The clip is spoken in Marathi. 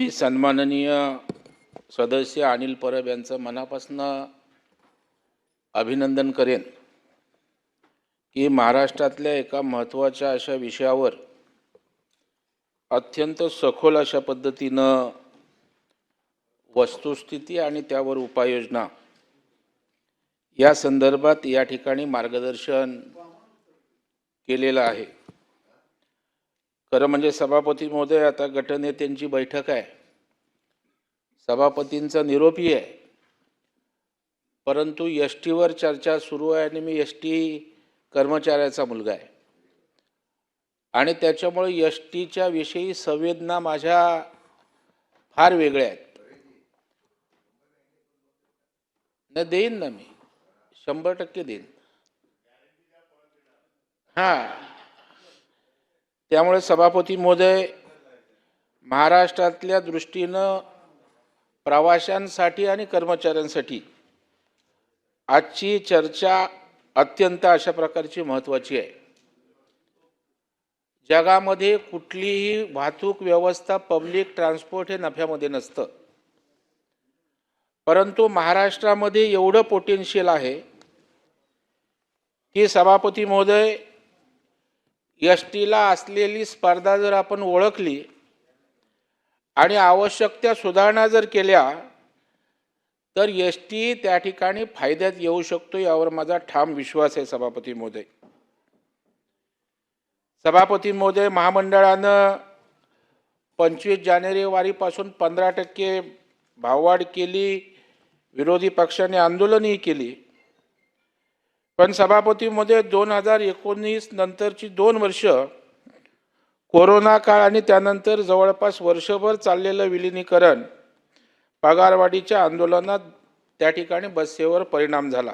मी सन्माननीय सदस्य अनिल परब यांचं मनापासून अभिनंदन करेन की महाराष्ट्रातल्या एका महत्त्वाच्या अशा विषयावर अत्यंत सखोल अशा पद्धतीनं वस्तुस्थिती आणि त्यावर उपाययोजना या संदर्भात या ठिकाणी मार्गदर्शन केलेलं आहे. खरं म्हणजे सभापती महोदय आता गटनेत्यांची बैठक आहे. सभापतींचा निरोपी आहे. परंतु एस टीवर चर्चा सुरू आहे आणि मी एस टी कर्मचाऱ्याचा मुलगा आहे. आणि त्याच्यामुळे एस टीच्या विषयी संवेदना माझ्या फार वेगळ्या आहेत. नाही देईन ना मी. शंभर टक्के देईन. हां. त्यामुळे सभापती महोदय महाराष्ट्रातल्या दृष्टीनं प्रवाशांसाठी आणि कर्मचाऱ्यांसाठी आजची चर्चा अत्यंत अशा प्रकारची महत्त्वाची आहे. जगामध्ये कुठलीही वाहतूक व्यवस्था पब्लिक ट्रान्सपोर्ट हे नफ्यामध्ये नसतं. परंतु महाराष्ट्रामध्ये एवढं पोटेन्शियल आहे की सभापती महोदय एस टीला असलेली स्पर्धा जर आपण ओळखली आणि आवश्यक त्या सुधारणा जर केल्या तर एस टी त्या ठिकाणी फायद्यात येऊ शकतो यावर माझा ठाम विश्वास आहे सभापती महोदय. सभापती महोदय महामंडळानं पंचवीस जानेवारीपासून पंधरा टक्के भाववाढ केली विरोधी पक्षाने आंदोलनही केली. पण सभापतीमध्ये दोन हजार एकोणीस नंतरची दोन वर्ष कोरोना काळ आणि त्यानंतर जवळपास वर्षभर चाललेलं विलिनीकरण पगारवाढीच्या आंदोलनात त्या ठिकाणी बससेवर परिणाम झाला.